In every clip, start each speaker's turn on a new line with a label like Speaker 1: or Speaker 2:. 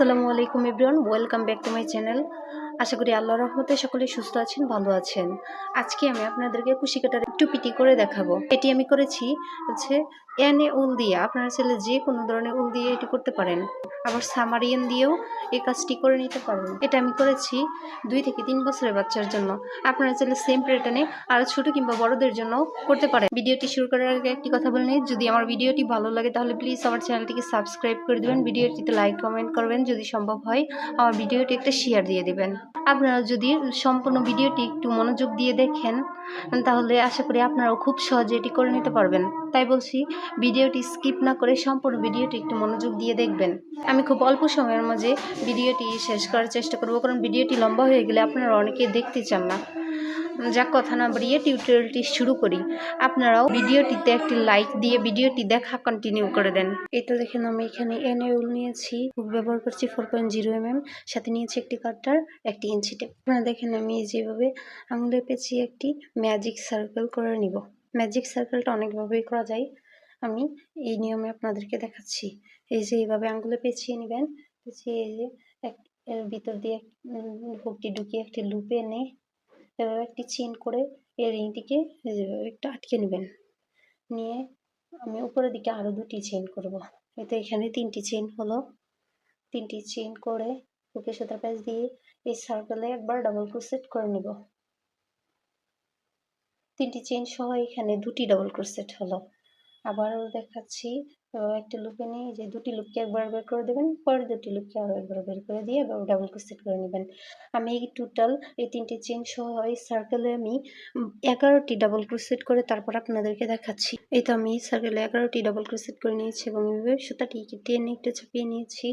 Speaker 1: আসসালামু আলাইকুম Ibran welcome back to my channel. আশা করি আল্লাহর রহমতে সকলে সুস্থ আছেন, ভালো আছেন। আজকে আমি আপনাদেরকে কুশি কাটার একটু পিটি করে দেখাবো। এটি আমি করেছি হচ্ছে এনে উল দিয়ে। আপনারা ছেলে যে কোনো ধরনের উল দিয়ে এটি করতে পারেন। আবার সামারিয়ান দিয়েও এই কাজটি করে নিতে পারেন এটা আমি করেছি দুই থেকে তিন বছরের বাচ্চার জন্য। আপনারা চাইলে সেম প্যাটার্নে আরও ছোট কিংবা বড়দের জন্য করতে পারেন। ভিডিওটি শুরু করার আগে একটি কথা বলে নিই, যদি আমার ভিডিওটি ভালো লাগে তাহলে প্লিজ আমার চ্যানেলটিকে সাবস্ক্রাইব করে দেবেন। ভিডিওটিতে লাইক কমেন্ট করবেন। যদি সম্ভব হয়, আমার ভিডিওটি একটা শেয়ার দিয়ে দিবেন। আপনারা যদি সম্পূর্ণ ভিডিওটি একটু মনোযোগ দিয়ে দেখেন, তাহলে আশা করি আপনারাও খুব সহজে এটি করে নিতে পারবেন। তাই বলছি, ভিডিওটি স্কিপ না করে সম্পূর্ণ ভিডিওটি একটু মনোযোগ দিয়ে দেখবেন। আমি খুব অল্প সময়ের মাঝে ভিডিওটি শেষ করার চেষ্টা করব, কারণ ভিডিওটি লম্বা হয়ে গেলে আপনারা অনেকে দেখতে চান না। যাক, কথা না বাড়িয়ে টিউটোরিয়ালটি শুরু করি। আপনারাও ভিডিওটিতে একটি লাইক দিয়ে ভিডিওটি দেখা কন্টিনিউ করে দেন। এই তো দেখেন আমি এখানে এনে উল নিয়েছি ব্যবহার করছি four point zero M M সাথে নিয়েছি একটি কাটার একটি ইঞ্চি টেপ আপনারা দেখেন আমি যেভাবে আঙুলে পেঁচিয়ে একটি ম্যাজিক সার্কেল করে নিব। ম্যাজিক সার্কেলটা অনেকভাবেই করা যায়। আমি এই নিয়মে আপনাদেরকে দেখাচ্ছি। এই যে এইভাবে আঙুলে পেঁচিয়ে নেবেন, পেঁচিয়ে এই যে এক এর ভিতর দিয়ে হুকটি ঢুকিয়ে একটি লুপে এনে এভাবে একটি চেন করে এই রিংটিকে একটু আটকে নেবেন। নিয়ে আমি উপরের দিকে আরও দুটি চেন করব। এতে এখানে তিনটি চেন হলো। তিনটি চেন করে হুকের সুতার প্যাচ দিয়ে এই সার্কেলে একবার ডাবল ক্রোসেট করে নেব। তিনটি চেন সহ এখানে দুটি ডাবল ক্রোসেট হলো। আবারও দেখাচ্ছি একটা লুপে নিয়ে যে দুটি লুপকে একবার বের করে দেবেন, পরের দুটি লুপকে আরও একবার বের করে দিয়ে ডাবল ক্রোসেট করে নেবেন। আমি এই টোটাল এই তিনটি চেন সহ এই সার্কেলে আমি এগারোটি ডাবল ক্রোসেট করে তারপর আপনাদেরকে দেখাচ্ছি। এই তো আমি সার্কেলে এগারোটি ডাবল ক্রোসেট করে নিয়েছি এবং এইভাবে সুতাটি টেনে একটু চাপিয়ে নিয়েছি।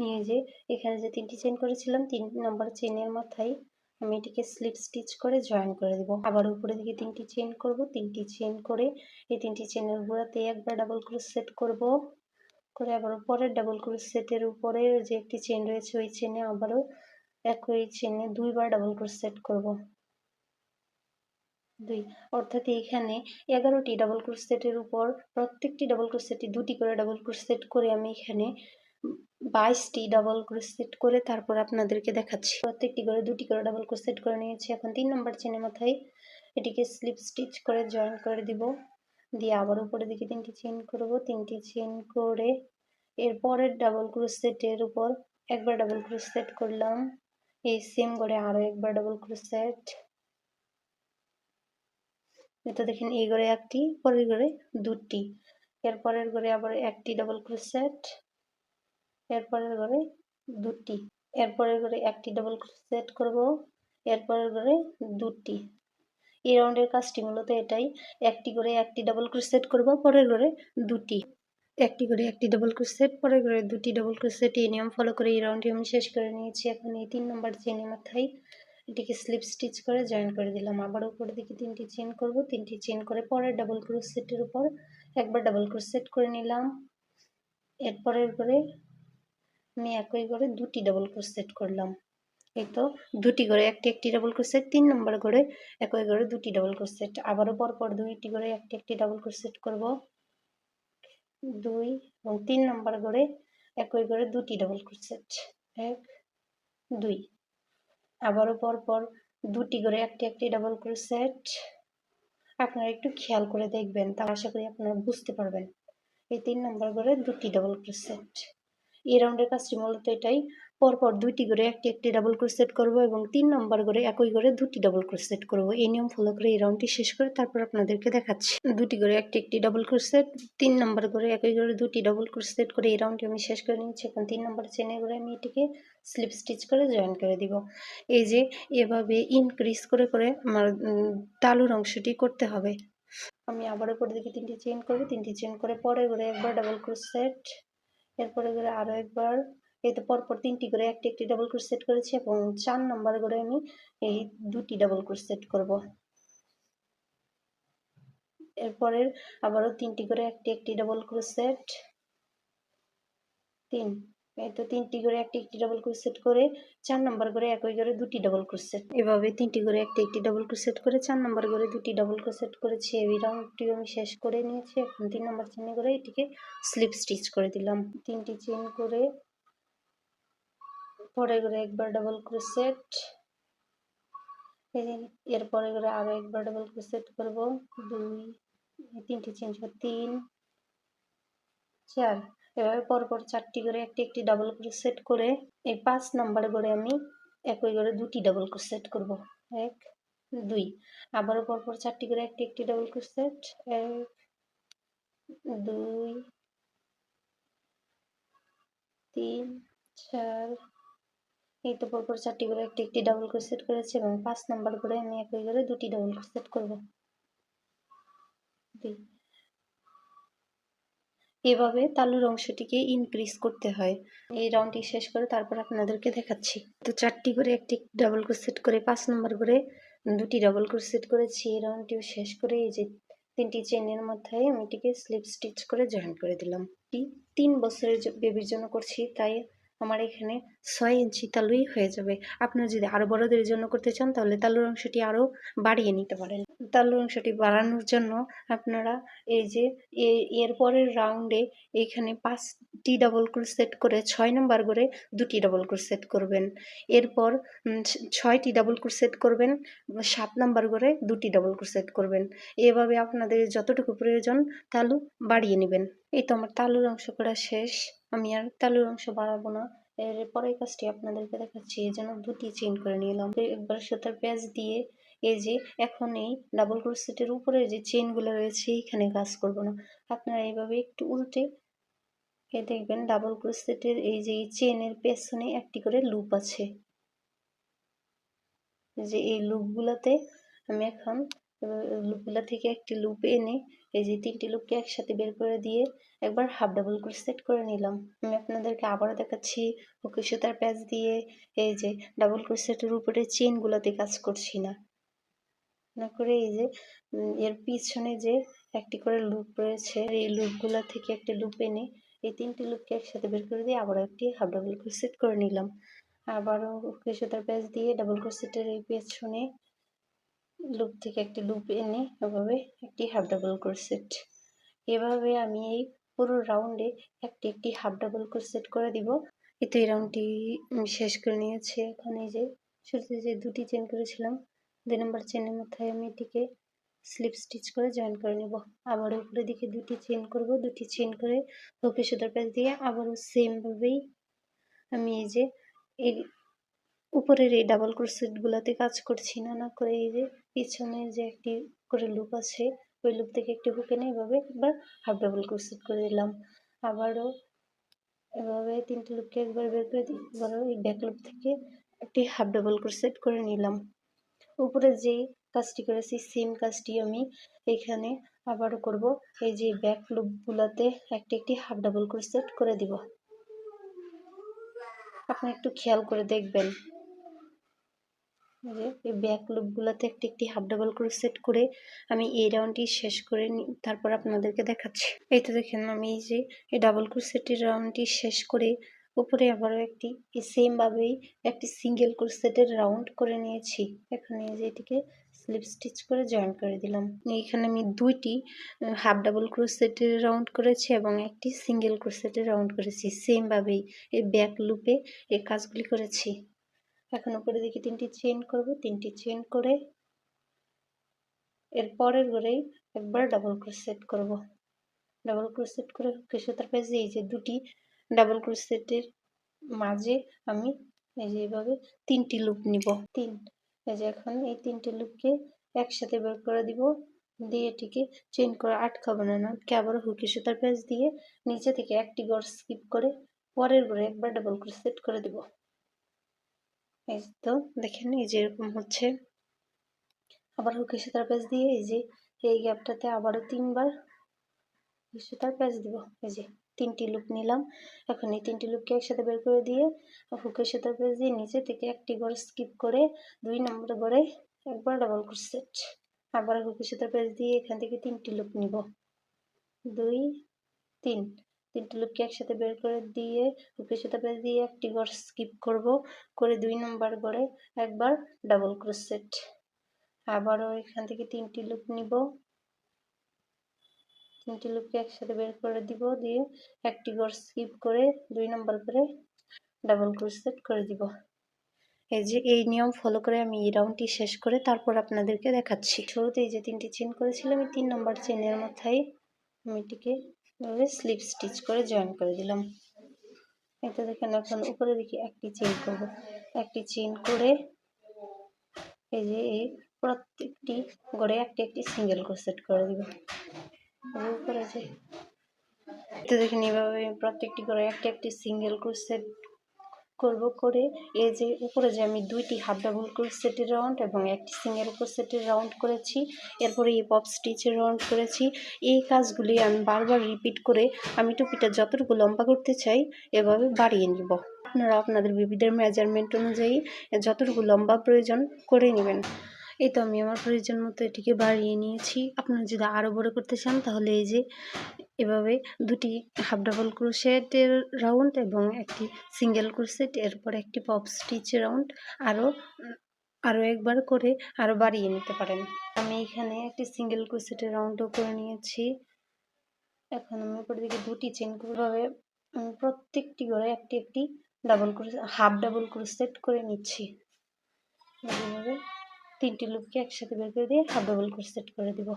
Speaker 1: নিয়ে যে এখানে যে তিনটি চেন করেছিলাম, তিন নম্বর চেনের মাথায় আমি এটিকে স্লিপ স্টিচ করে জয়েন করে দেবো। আবার উপরে দিকে তিনটি চেন করব। তিনটি চেন করে এই তিনটি চেনের গোড়াতে একবার ডাবল ক্রোশ সেট করব। করে আবার পরের ডাবল ক্রোশ সেটের উপরে যে একটি চেন রয়েছে, ওই চেনে আবারও একই চেনে দুইবার ডাবল ক্রোশ সেট করব। দুই, অর্থাৎ এইখানে এগারোটি ডাবল ক্রোশ সেটের উপর প্রত্যেকটি ডাবল ক্রোশ সেটে দুটি করে ডাবল ক্রোশ সেট করে আমি এখানে বাইশটি ডাবল ক্রোসেট করে তারপর আপনাদেরকে দেখাচ্ছি। প্রত্যেকটি করে দুটি করে ডাবল ক্রোসেট করে নিয়েছি। এখন তিন নম্বর চেনের মাথায় এটিকে স্লিপ স্টিচ করে জয়েন করে দিব। দিয়ে আবার উপরের দিকে তিনটি চেন করব। তিনটি চেন করে এরপরের ডাবল ক্রোসেটের উপর একবার ডাবল ক্রোসেট করলাম। এই সেম করে আরও একবার ডাবল ক্রোসেট এটা দেখেন, এই ঘরে একটি, পরের ঘরে দুটি। এরপরের ঘরে আবার একটি ডাবল ক্রোসেট এরপরের ঘরে দুটি। এরপরের ঘরে একটি ডাবল সেট করব। এরপরের ঘরে দুটি। এই রাউন্ডের কাজটি মূলত এটাই। একটি করে একটি ডাবল ক্রোসেট করব, পরের ঘরে দুটি। একটি করে একটি ডাবল ক্রোসেট পরের ঘরে দুটি ডাবল ক্রোসেট এই নিয়ম ফলো করে এই রাউন্ডটি আমি শেষ করে নিয়েছি। এখন এই তিন নম্বর চেনের মাথায় এটিকে স্লিপ স্টিচ করে জয়েন করে দিলাম। আবার উপরের দিকে তিনটি চেন করব। তিনটি চেন করে পরের ডাবল ক্রোসেটের উপর একবার ডাবল ক্রোসেট করে নিলাম। এরপরের ঘরে আমি একই করে দুটি ডাবল ক্রোসেট করলাম। এই তো দুটি করে একটি একটি ডাবল ক্রোসেট তিন নম্বর করে একই করে দুটি ডাবল ক্রোসেট আবারও পরপর দুইটি করে একটি একটি ডাবল ক্রোসেট করব। দুই এবং তিন নম্বর করে একই করে দুটি ডাবল ক্রোসেট এক, দুই। আবারও পরপর দুটি করে একটি একটি ডাবল ক্রোসেট আপনারা একটু খেয়াল করে দেখবেন তা আশা করি আপনারা বুঝতে পারবেন। এই তিন নম্বর করে দুটি ডাবল ক্রোসেট এই রাউন্ডের কাজটি মূলত এটাই। পরপর দুইটি করে একটি একটি ডাবল ক্রোসেট করব এবং তিন নম্বর করে একই করে দুটি ডাবল ক্রোসেট করব। এই নিয়ম ফলো করে এই রাউন্ডটি শেষ করে তারপর আপনাদেরকে দেখাচ্ছি। দুটি করে একটি একটি ডাবল ক্রোসেট তিন নম্বর করে একই করে দুটি ডাবল ক্রোসেট করে এই রাউন্ডটি আমি শেষ করে নিচ্ছি। এখন তিন নম্বর চেনে করে আমি এটিকে স্লিপ স্টিচ করে জয়েন করে দিব। এই যে এভাবে ইনক্রিজ করে করে আমার তালুর অংশটি করতে হবে। আমি আবার উপর দিকে তিনটি চেন করব। তিনটি চেন করে পরে করে একবার ডাবল ক্রোসেট এরপরে করে আরও একবার, এই তো পরপর তিনটি করে, একটি একটি ডাবল ক্রোশ সেট করেছি এবং চার নাম্বার করে আমি এই দুটি ডাবল ক্রোশ সেট করব। এরপরে আবারও তিনটি করে, একটি একটি ডাবল ক্রোশ সেট তিন। এই তো তিনটি করে একটি একটি ডাবল ক্রোশেট করে চার নম্বর করে একই করে দুটি ডাবল ক্রোশেট এভাবে তিনটি করে একটি একটি ডাবল ক্রোশেট করে চার নাম্বার করে দুটি ডাবল ক্রোশেট করেছি এই রাউন্ডটি আমি শেষ করে নিয়েছি। এখন তিন নম্বর চেনে করে এটিকে স্লিপ স্টিচ করে দিলাম। তিনটি চেন করে পরে করে একবার ডাবল ক্রোশেট এরপরে করে আরও একবার ডাবল ক্রোশেট করব। দুই তিনটি চেঞ্জ তিন, চার। এভাবে পরপর চারটি করে একটি একটি ডাবল ক্রোশেট করে এই পাঁচ নাম্বার করে আমি একই করে দুটি ডাবল ক্রোশেট করব। এক, দুই। আবারও পরপর চারটি করে একটি একটি ডাবল ক্রোশেট এক, দুই, তিন, চার। এই তো পরপর চারটি করে একটি একটি ডাবল ক্রোশেট করেছি এবং পাঁচ নাম্বার করে আমি একই করে দুটি ডাবল ক্রোশেট করব। দুই। এভাবে তালুর অংশটিকে ইনক্রিজ করতে হয়। এই রাউন্ডটি শেষ করে তারপর আপনাদেরকে দেখাচ্ছি। তো চারটি করে একটি ডাবল ক্রোশেট করে, পাঁচ নম্বর করে দুটি ডাবল ক্রোশেট করেছি। এই রাউন্ডটিও শেষ করে এই যে তিনটি চেনের মধ্যে আমি এটিকে স্লিপ স্টিচ করে জয়েন করে দিলাম। তিন বছরের বেবির জন্য করছি, তাই আমার এখানে ছয় ইঞ্চি তালুই হয়ে যাবে। আপনারা যদি আরও বড়দের জন্য করতে চান, তাহলে তালুর অংশটি আরও বাড়িয়ে নিতে পারেন। তালুর অংশটি বাড়ানোর জন্য আপনারা এই যে এর পরের রাউন্ডে এখানে পাঁচটি ডাবল ক্রোশেট করে ছয় নম্বর করে দুটি ডাবল ক্রোশেট করবেন। এরপর ছয়টি ডাবল ক্রোশেট করবেন, সাত নাম্বার করে দুটি ডাবল ক্রোশেট করবেন। এভাবে আপনাদের যতটুকু প্রয়োজন তালু বাড়িয়ে নেবেন। এই তো আমার তালুর অংশ করা শেষ। আমি আর তালুর অংশ বাড়াবো না। এর পরের কাজটি আপনাদেরকে দেখাচ্ছি। এই জন্য দুটি চেন করে নিলাম। একবার সুতার পেঁয়াজ দিয়ে এই যে এখন এই ডাবল ক্রোশেটের উপরে যে চেনগুলো রয়েছে এখানে কাজ করব না। আপনারা এইভাবে একটু উল্টে এ দেখবেন ডাবল ক্রোশেটের এই যে চেনের পেছনে একটি করে লুপ আছে। যে এই লুপগুলোতে আমি এখন লুপগুলো থেকে একটি লুপ এনে এই যে তিনটি লুপকে একসাথে বের করে দিয়ে একবার হাফ ডাবল করে সেট করে নিলাম। আমি আপনাদেরকে আবারও দেখাচ্ছি হুকি সুতার প্যাচ দিয়ে এই যে ডাবল করে সেটের উপরে চেনগুলোতে কাজ করছি না। না করে এই যে এর পিছনে যে একটি করে লুপ রয়েছে, এই লুপগুলো থেকে একটি লুপ এনে এই তিনটি লুপকে একসাথে বের করে দিয়ে আবার একটি হাফ ডাবল করে সেট করে নিলাম। আবারও সুতার প্যাচ দিয়ে ডাবল ক্রোশেটের এই পেছনে লুপ থেকে একটি লুপ এনে এভাবে একটি হাফ ডাবল ক্রোশেট এভাবে আমি এই পুরো রাউন্ডে একটি একটি হাফ ডাবল ক্রোশেট করে দিব। এতে এই রাউন্ডটি শেষ করে নিয়েছি এখন এই যে, শুরুতে যে দুটি চেন করেছিলাম, দুই নম্বর চেনের মাথায় আমি এটিকে স্লিপ স্টিচ করে জয়েন করে নেব। আবার উপরে দিকে দুটি চেন করব, দুটি চেন করে হুকে সুতার প্যাচ দিয়ে আবারও সেমভাবেই আমি এই যে, এই উপরের এই ডাবল ক্রোশেটগুলোতে কাজ করছি। না না করে এই যে পিছনে যে একটি করে লুপ আছে ওই লুপ থেকে একটি হুকে নিয়ে এভাবে একবার হাফ ডাবল ক্রোশেট করে দিলাম আবারও এভাবে তিনটে লুপকে একবার বের করে দিই এবারও এই ব্যাক লুপ থেকে একটি হাফ ডাবল ক্রোশেট করে নিলাম। উপরে যেই কাজটি করেছি সেম কাজটি আমি এখানে আবারও করব। এই যে ব্যাক লুপগুলোতে একটি একটি হাফ ডাবল ক্রোশেট করে দিব। আপনি একটু খেয়াল করে দেখবেন। যে এই ব্যাক লুপগুলোতে একটি একটি হাফ ডাবল করে সেট করে আমি এই রাউন্ডটি শেষ করে নিই তারপর আপনাদেরকে দেখাচ্ছি। এই তো দেখেন আমি এই যে এই ডাবল ক্রোশেটের রাউন্ডটি শেষ করে উপরে আবারও একটি সেমভাবেই একটি সিঙ্গেল ক্রোশেটের রাউন্ড করে নিয়েছি। এখানে যে এটিকে স্লিপ স্টিচ করে জয়েন করে দিলাম। এখানে আমি দুইটি হাফ ডাবল ক্রোশেটের রাউন্ড করেছি এবং একটি সিঙ্গেল ক্রোশেটের রাউন্ড করেছি। সেমভাবেই এই ব্যাক লুপে এই কাজগুলি করেছি। এখন উপরে দিকে তিনটি চেন করব, তিনটি চেন করে এর পরের একবার ডাবল ক্রোশেট করব। ডাবল ক্রোশেট করে সুতার পেজে এই যে দুটি ডাবল ক্রোশেটের মাঝে আমি এই যে এইভাবে তিনটি লুপ নিব। তিন, এই যে এখন এই তিনটি লুপকে একসাথে বের করে দিব, দিয়ে এটিকে চেন করে আটকাবো না আটকে আবার হুকি সুতার পেজ দিয়ে নিচে থেকে একটি গড় স্কিপ করে পরের ঘরে একবার ডাবল ক্রোশেট করে দিব। এই তো দেখেন, এই যে এরকম হচ্ছে। আবার হুকে সুতার প্যাচ দিয়ে এই যে এই গ্যাপটাতে আবারও তিনবার সুতার প্যাচ দিব। এই যে তিনটি লুপ নিলাম। এখন এই তিনটি লুপকে একসাথে বের করে দিয়ে হুকে সুতার প্যাচ দিয়ে নিচে থেকে একটি ঘর স্কিপ করে দুই নম্বর গড়ে একবার ডাবল ক্রোশেট আবার হুকে সুতার প্যাচ দিয়ে এখান থেকে তিনটি লুপ নিব। দুই, তিন। তিনটে লুপকে একসাথে বের করে দিয়ে হুকের সাথে বের দিয়ে একটি ঘর স্কিপ করব, করে দুই নম্বর ঘরে একবার ডাবল ক্রোশেট আবারও এখান থেকে তিনটি লুপ নিব। তিনটি লুপকে একসাথে বের করে দিব, দিয়ে একটি ঘর স্কিপ করে দুই নম্বর করে ডাবল ক্রোশেট করে দিব। এই যে এই নিয়ম ফলো করে আমি এই রাউন্ডটি শেষ করে তারপর আপনাদেরকে দেখাচ্ছি। শুরুতে এই যে তিনটি চেন করেছিলাম তিন নম্বর চেনের মাথায় আমি এটিকে এভাবে স্লিপ স্টিচ করে জয়েন করে দিলাম। এটা দেখেন এখন উপরে দিকে একটি চেন করব। একটি চেন করে এই যে এই প্রত্যেকটি গড়ে একটি একটি সিঙ্গেল ক্রোশেট করে দিব। উপরে যে তো দেখেন এভাবে প্রত্যেকটি করে একটি একটি সিঙ্গেল ক্রোশেট করব করে, এই যে উপরে যে আমি দুইটি হাফ ডাবল ক্রোশেটের রাউন্ড এবং একটি সিঙ্গেল ক্রোশেটের রাউন্ড করেছি, এরপরে এই পপ স্টিচের রাউন্ড করেছি, এই কাজগুলি আমি বারবার রিপিট করে আমি টুপিটা যতটুকু লম্বা করতে চাই, এভাবে বাড়িয়ে নিব। আপনারা আপনাদের বিবিদের মেজারমেন্ট অনুযায়ী যতটুকু লম্বা প্রয়োজন করে নেবেন। এই তো আমি আমার প্রয়োজন মতো এটিকে বাড়িয়ে নিয়েছি। আপনারা যদি আরও বড় করতে চান, তাহলে এই যে এভাবে দুটি হাফ ডাবল ক্রোশেটের রাউন্ড এবং একটি সিঙ্গেল ক্রোশেট এরপর একটি পপ স্টিচ রাউন্ড আরও আরও একবার করে আরও বাড়িয়ে নিতে পারেন। আমি এখানে একটি সিঙ্গেল ক্রোশেটের রাউন্ডও করে নিয়েছি। এখন আমি উপর দিকে দুটি চেন ভাবে প্রত্যেকটি করে একটি একটি double crochet half double crochet করে নিচ্ছি। তিনটি লুপকে একসাথে বের করে দিয়ে হাফ ডাবল সেট করে দিব।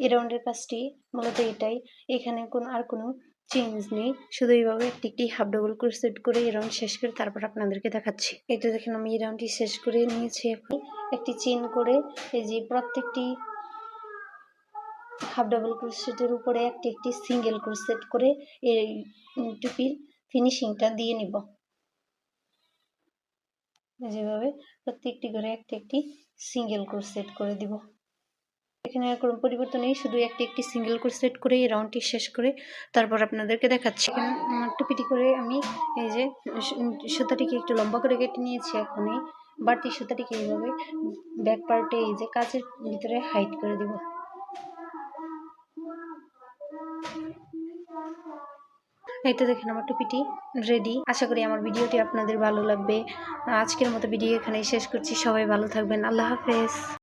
Speaker 1: এই রাউন্ডের কাজটি মূলত এটাই। এখানে কোনো, আর কোনো চেঞ্জ নেই। শুধু এইভাবে একটি একটি হাফ ডাবল সেট করে এই রাউন্ড শেষ করে তারপর আপনাদেরকে দেখাচ্ছি। এই তো দেখেন আমি এই রাউন্ডটি শেষ করে নিয়েছি এখন। একটি চেন করে এই যে প্রত্যেকটি হাফ ডাবল ক্রোশেটের উপরে একটি একটি সিঙ্গেল ক্রোশেট করে এই টুপির ফিনিশিংটা দিয়ে নিব। যেভাবে প্রত্যেকটি করে একটি একটি সিঙ্গেল কোর সেট করে দিব। এখানে আর কোনো পরিবর্তন নেই, শুধু একটি একটি সিঙ্গেল ক্রোশেট করে এই রাউন্ডটি শেষ করে তারপর আপনাদেরকে দেখাচ্ছি। এখানে টুপিটি করে আমি এই যে সুতাটিকে একটু লম্বা করে কেটে নিয়েছি, এখন এই বাড়তি সুতাটিকে এইভাবে ব্যাক পার্টে এই যে কাচের ভিতরে হাইট করে দিব। এই তো দেখেন আমার টুপিটি রেডি আশা করি আমার ভিডিওটি আপনাদের ভালো লাগবে। আজকের মতো ভিডিও এখানেই শেষ করছি। সবাই ভালো থাকবেন। আল্লাহ হাফেজ।